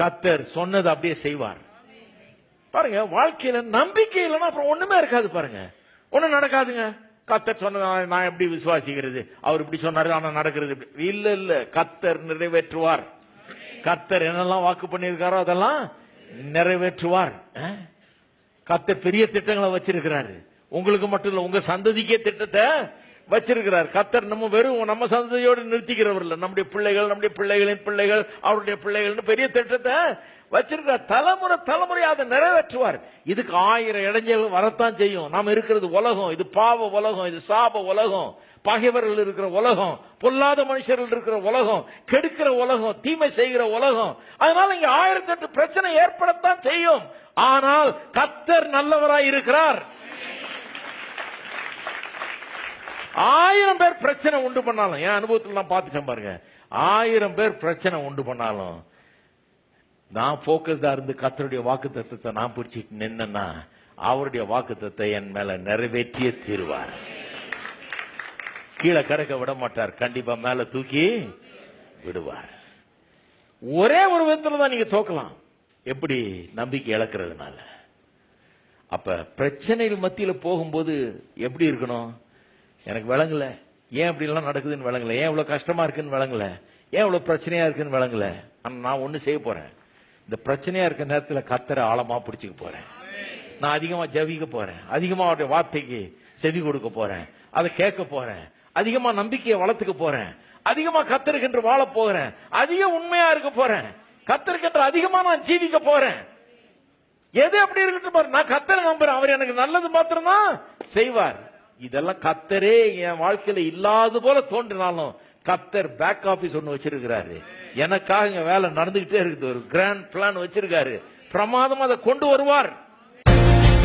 கத்தர் சொன்னது அப்படியே செய்வார். பாருங்க வாழ்க்கையில நம்பிக்கை இல்லைன்னா அப்புறம் ஒண்ணுமே இருக்காது பாருங்க. ஒண்ணும் நடக்காதுங்க. கத்தர் சொன்னது நான் எப்படி விசுவாசிக்கிறது? அவர் இப்படி சொன்னாரு ஆனா நடக்கிறது இப்படி. இல்ல இல்ல கத்தர் நிறைவேற்றுவார். கத்தர் என்னெல்லாம் வாக்கு பண்ணியிருக்காரோ அதெல்லாம் நிறைவேற்றுவார். கத்தர் பெரிய திட்டங்களை வச்சிருக்கிறாரு. உங்களுக்கு மட்டும் இல்ல உங்க சந்ததிக்கே திட்டத்தை வச்சிருக்கிறார். கத்தர் நம்ம வெறும் நம்ம சந்ததியோடு நிறுத்திக்கிறவர் இல்லை. நம்முடைய பிள்ளைகள் நம்முடைய பிள்ளைகளின் பிள்ளைகள் அவருடைய பிள்ளைகள் பெரிய திட்டத்தை வச்சிருக்கிறார். தலைமுறை தலைமுறை அதை நிறைவேற்றுவார். இதுக்கு ஆயிரம் இடைஞ்சல்கள் வரத்தான் செய்யும். நாம் இருக்கிறது உலகம். இது பாவ உலகம். இது சாப உலகம். பகைவர்கள் இருக்கிற உலகம். பொல்லாத மனுஷர்கள் இருக்கிற உலகம். கெடுக்கிற உலகம். தீமை செய்கிற உலகம். அதனால இங்க ஆயிரத்தி எட்டு பிரச்சனை ஏற்படத்தான் செய்யும். ஆனால் கத்தர் நல்லவராய் இருக்கிறார். ஆயிரம் பேர் பிரச்சனை உண்டு பண்ணாலும் என் அனுபவத்தில் நான் பார்த்துட்டேன் பாருங்க. ஆயிரம் பேர் பிரச்சனை உண்டு பண்ணாலும் நான் போக்கஸ்டா இருந்து கத்தருடைய வாக்கு தத்துவத்தை நான் பிடிச்சிட்டு நின்னா அவருடைய வாக்கு தத்துவத்தை என் மேல நிறைவேற்றியே தீருவார். கீழே கிடக்க விட மாட்டார். கண்டிப்பா மேல தூக்கி விடுவார். ஒரே ஒரு விதத்துல தான் நீங்க தோக்கலாம். எப்படி? நம்பிக்கை இழக்கிறதுனால. அப்ப பிரச்சனைகள் மத்தியில போகும்போது எப்படி இருக்கணும்? எனக்கு விளங்கல. ஏன் அப்படி எல்லாம் நடக்குதுன்னு விளங்கல. ஏன் இவ்வளவு கஷ்டமா இருக்குன்னு விளங்கல. ஏன் இவ்வளவு பிரச்சனையா இருக்குன்னு விளங்கல. ஆனா நான் ஒண்ணு செய்ய போறேன். இந்த பிரச்சனையா இருக்க நேரத்துல கத்தரை ஆழமா பிடிச்சுக்க போறேன். நான் அதிகமா ஜவிக்க போறேன். அதிகமா அவருடைய வார்த்தைக்கு செவி கொடுக்க போறேன். அதை கேட்க போறேன். அதிகமா நம்பிக்கையை வளர்த்துக்க போறேன். அதிகமா கத்தருக்கென்று வாழ போகிறேன் அதிக உண்மையா இருக்க போறேன். கத்தருக்கென்று அதிகமா நான் ஜீவிக்க போறேன். எது அப்படி இருக்கட்டும் பாரு. நான் கத்தரை நம்புறேன். அவர் எனக்கு நல்லது மாத்திரம்தான் செய்வார். இதெல்லாம் கத்தரே என் வாழ்க்கையில இல்லாத போல தோன்றினாலும் கத்தர் பேக் ஆபீஸ் ஒண்ணு வச்சிருக்கிறாரு. எனக்காக இங்க வேலை நடந்துகிட்டே இருக்குது. ஒரு கிராண்ட் பிளான் வச்சிருக்காரு. பிரமாதம் அதை கொண்டு வருவார்.